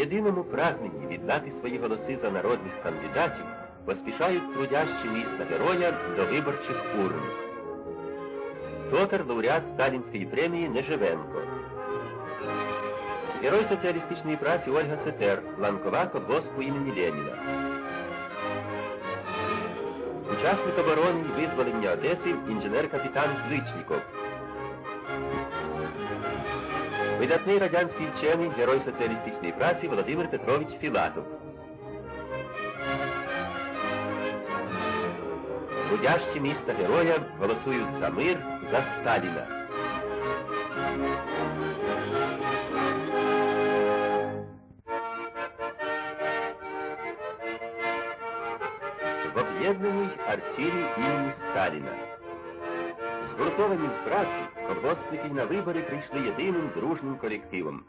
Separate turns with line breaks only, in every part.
єдиному прагненні віддати свої голоси за народних кандидатів поспішають трудящі міста героя до виборчих урн. Тотар лауреат Сталінської премії Неживенко. Герой соціалістичної праці Ольга Сетер, ланкова колгоспу імені Леніна. Учасник оборони і визволення Одеси інженер-капітан Зличніков. Видатний радянський вчений, герой соціалістичної праці Володимир Петрович Філатов. Трудящі міста героя голосують за мир, за Сталіна. В об'єднаній артілі імені Сталіна. Згуртовані в праці, колгоспники на вибори прийшли єдиним дружним колективом.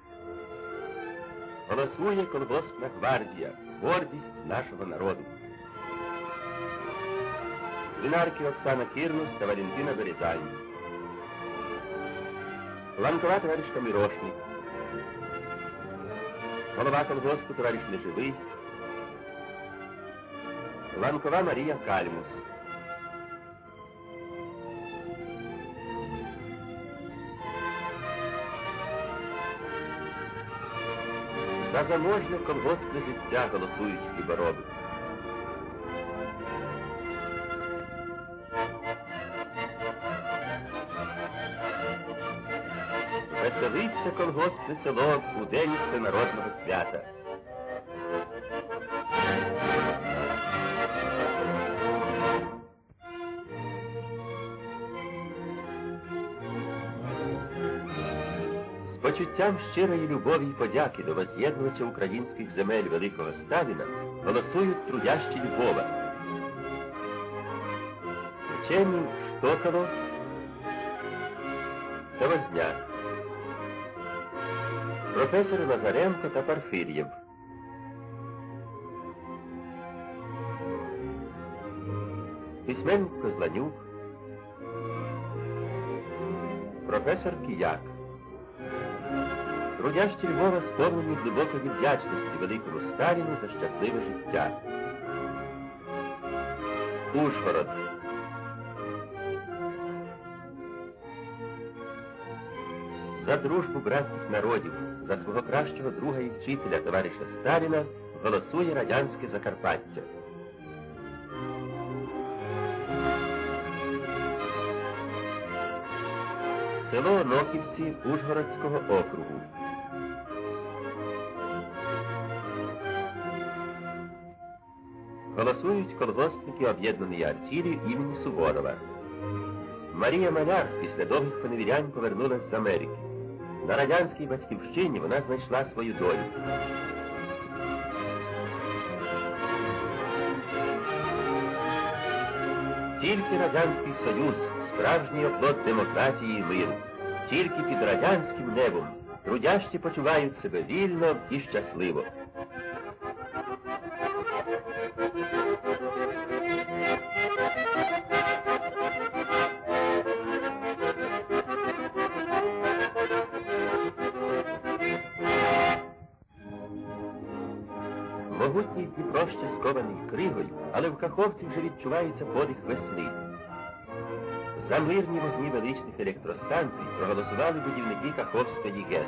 Голосує колгоспна гвардія, гордість нашого народу. Свинарки Оксана Кірнус та Валентина Березань. Ланкова товаришка Мирошник. Голова колгоспу товариш Неживий. Ланкова Марія Кальмус. За заможне колгоспне життя голосують хлібороби. Веселиться колгоспне село у день всенародного свята. Почуттям щирої любові й подяки до воз'єднувача українських земель великого Сталіна голосують трудящі Львова. Вчені Штоколо та Возняк. Професори Лазаренко та Парфир'єв. Письменник Козланюк. Професор Кияк. Трудящі Львова сповнені глибокої вдячності великому Сталіну за щасливе життя. Ужгород. За дружбу братських народів, за свого кращого друга і вчителя товариша Сталіна голосує радянське Закарпаття. Село Оноківці Ужгородського округу. Голосують колгоспники об'єднаної артілі імені Суворова. Марія Маляр після довгих поневірянь повернулась з Америки. На радянській батьківщині вона знайшла свою долю. Тільки Радянський Союз, справжній оплот демократії і миру. Тільки під радянським небом трудящі почувають себе вільно і щасливо. Могутній Дніпро ще скований кригою, але в Каховці вже відчувається подих весни. За мирні вогні величних електростанцій проголосували будівники Каховської ГЕС.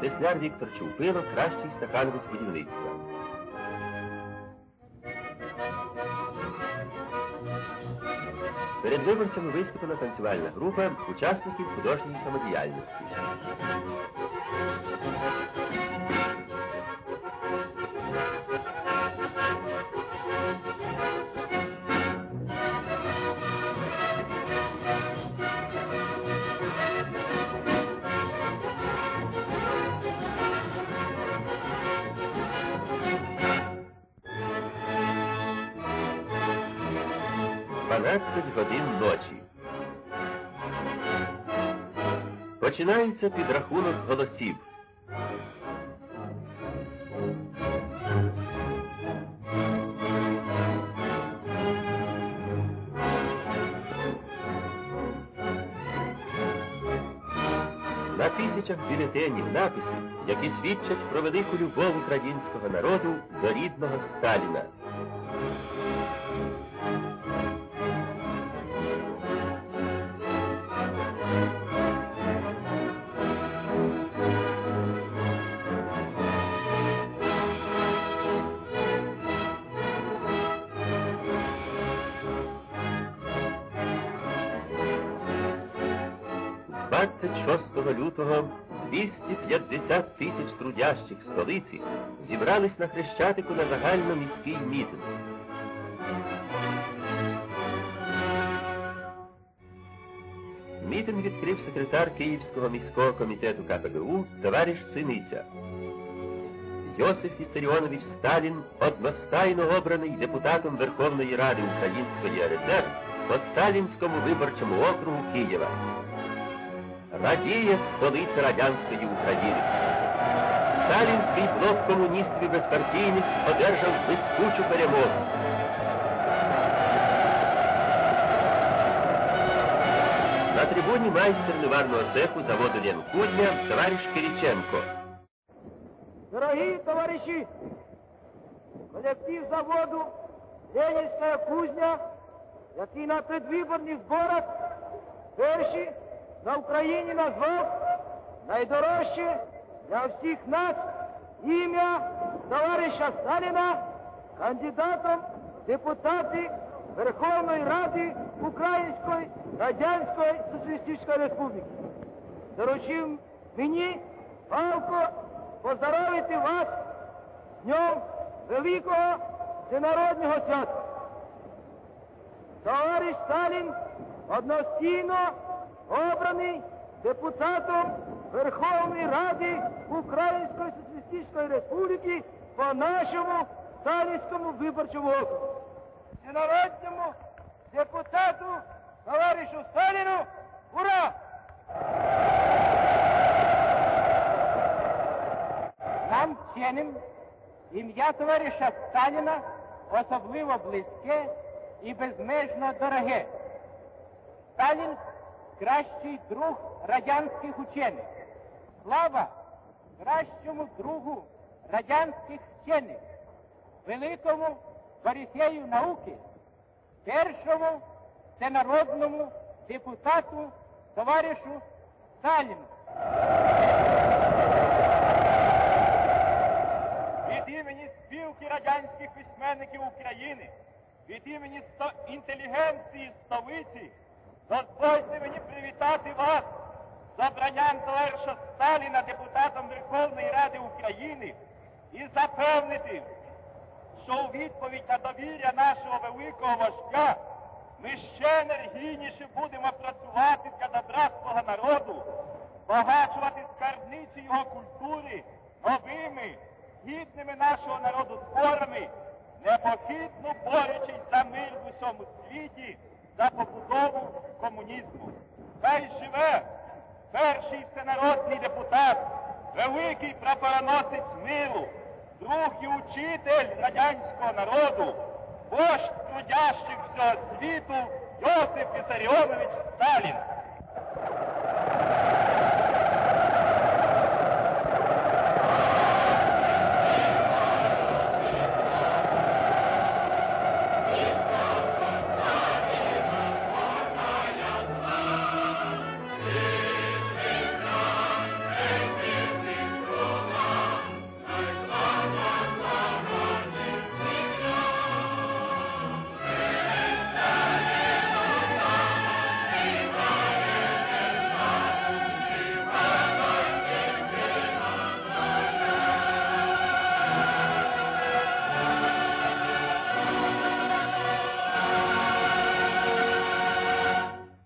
Тесляр Віктор Чупило кращий стахановець будівництва. Перед виборцями виступила танцювальна група учасників художньої самодіяльності. Дванадцять годин ночі. Починається підрахунок голосів. На тисячах бюлетенів написи, які свідчать про велику любов українського народу до рідного Сталіна. 26 лютого 250 тисяч трудящих столиці зібрались на Хрещатику на загальноміський мітинг. Мітинг відкрив секретар Київського міського комітету КПГУ товариш Циниця. Йосиф Віссаріонович Сталін одностайно обраний депутатом Верховної Ради Української РСР по Сталінському виборчому округу Києва. Радіє столиця радянської України. Сталінський блок комуністів і безпартійних одержав блискучу перемогу. На трибуні майстер ливарного цеху заводу Ленкудня товариш Кириченко.
Дорогі товариші, колектив заводу Ленінська кузня, який на предвиборних зборах перші на Україні назвав найдорожче для всіх нас ім'я товариша Сталіна кандидатом депутати Верховної Ради Української Радянської Соціалістичної Республіки. Доручив мені палко поздоровити вас з днем великого всенародного свята. Товариш Сталін одностійно обраний депутатом Верховної Ради Української Соціалістичної Республіки по нашому Сталінському виборчому округу. Всенародному депутату товаришу Сталіну ура! Нам вченим ім'я товариша Сталіна особливо близьке і безмежно дороге. Сталін кращий друг радянських учених. Слава кращому другу радянських вчених, великому корифею науки, першому всенародному депутату товаришу Сталіну.
від імені спілки радянських письменників України, від імені інтелігенції столиці, дозвольте мені привітати вас з обранням товариша Сталіна депутатом Верховної Ради України і запевнити, що у відповідь на довір'я нашого великого вождя ми ще енергійніше будемо працювати для добра свого народу, багачувати скарбниці його культури новими, гідними нашого народу творами, непохитно борючись за мир в усьому світі, за побудову комунізму. Хай живе перший всенародний депутат, великий прапороносець миру, друг і учитель радянського народу, вождь трудящих всього світу Йосиф Вісаріонович Сталін.